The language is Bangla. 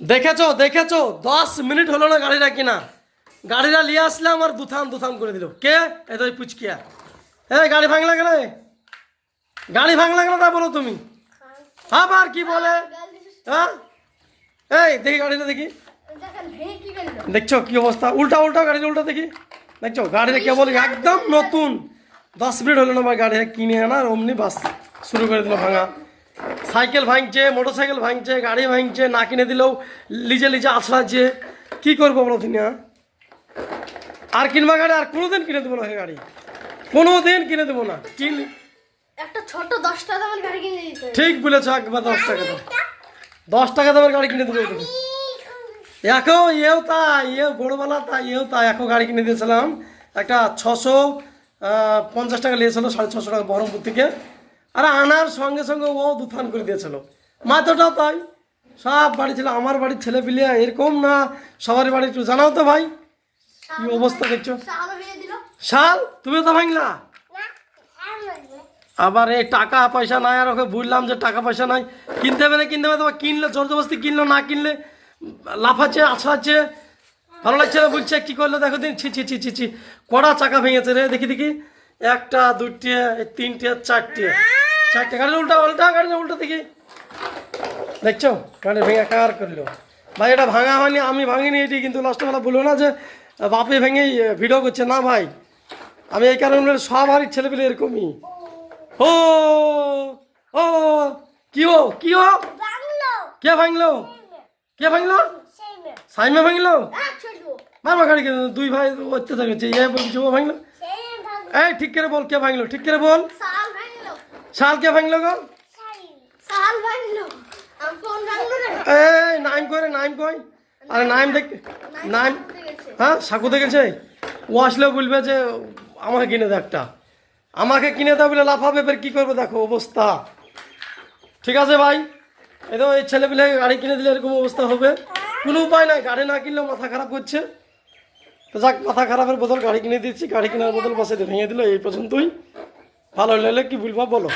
দেখেছ দেখেছ? দশ মিনিট হলো না গাড়িটা কিনা। গাড়িটা নিয়ে আসলাম আর দুথাম দুথাম করে দিল। কে? এ তো ওই পুচকিয়া। এই গাড়ি ভাঙলা কেন? গাড়ি ভাঙলা কেন তা বলো তুমি? আবার কি বলে? হ্যাঁ এই, দেখি গাড়িটা দেখি। দেখছ কি অবস্থা? উল্টা উল্টা গাড়িটা উল্টা দেখি। দেখছ? গাড়িটা কেবল একদম নতুন। দশ মিনিট হলো না আমার গাড়ি কিনে আনা আর অমনি বাস শুরু করে দিল ভাঙা। সাইকেল ভাঙছে মোটর সাইকেল ভাঙছে গাড়ি ভাঙছে না কিনে দিলেও লিজে লিজে আছড়াচ্ছে কি করব বলো তুমি হ্যাঁ? আর কিনবা গাড়ি আর কোনোদিন কিনে দেবো না গাড়ি। কোনোদিন কিনে দেবো না। কিন একটা ছোট দশ টাকা দামের গাড়ি কিনে দিতে ঠিক বলেছ একবার দশ টাকা দাম দশ টাকা দামের গাড়ি কিনে দেবো তুমি এখন এও তাই এও বড়োবেলা তাই এও তাই। এখন গাড়ি কিনে দিয়েছিলাম। একটা ছশো পঞ্চাশ টাকা নিয়েছিল সাড়ে ছশো টাকা বহরমপুর থেকে। আর আনার সঙ্গে সঙ্গে ও দুথান করে দিয়েছিল। মাথাটাও তাই। সব বাড়ি ছিল আমার বাড়ির ছেলে পিলে এরকম না সবার বাড়ি একটু জানাও তো ভাই। কি অবস্থা দেখছ? শাল তুমিও তো ভাঙলা? আবার এই টাকা পয়সা নাই আর ওকে বুঝলাম যে টাকা পয়সা নাই। কিনতে হবে না কিনতে হবে তোমার কিনলে জবরদস্তি কিনলো না কিনলে লাফাচ্ছে আছড়াচ্ছে। ভালো লাগছে না বলছে কি করল দেখো দিন ছি ছি ছি ছি ছি। কড়া চাকা ভেঙেছে রে দেখি দেখি। একটা দুইটে এই তিনটে চারটে। চারটে গাড়ির উল্টা উল্টা গাড়ির উল্টা দেখি দেখছ গাড়ি ভেঙে কার করল ভাই এটা ভাঙা হয়নি আমি ভাঙিনি এটি কিন্তু লাস্টবেলা বলল না যে বাপে ভেঙেই ভিডিও করছে না ভাই আমি এই কারণে সব বাড়ির ছেলেপেলে এরকমই ও ও কি ও কি ও কে ভাঙলো কে ভাঙলো সাইমে ভাঙলো মামা গাড়ি কেন দুই ভাই অত্যাচার করছে ইয়ে বলছে ও ভাঙলো এই ঠিক করে বল কে ভাঙলো ঠিক করে বল শাল কে ভাঙলো গো? সাল ভাঙলো। আমি ফোন ভাঙলো রে এই নাইম নাইম কই? আরে নাইম দেখ নাইম হ্যাঁ সাকু দেখেছে ও আসলেও বলবে যে আমাকে কিনে দে একটা। আমাকে কিনে দাও বলে লাফাবে এবার কী করবে দেখো অবস্থা। ঠিক আছে ভাই? এই তো এই ছেলেপিলে গাড়ি কিনে দিলে এরকম অবস্থা হবে। কোনো উপায় নাই গাড়ি না কিনলেও মাথা খারাপ করছে। তো যাক মাথা খারাপের বদল গাড়ি কিনে দিচ্ছি গাড়ি কেনার বদল বসে ভেঙে দিল এই পর্যন্তই। ভালো লাগলে কি বলবা বলো?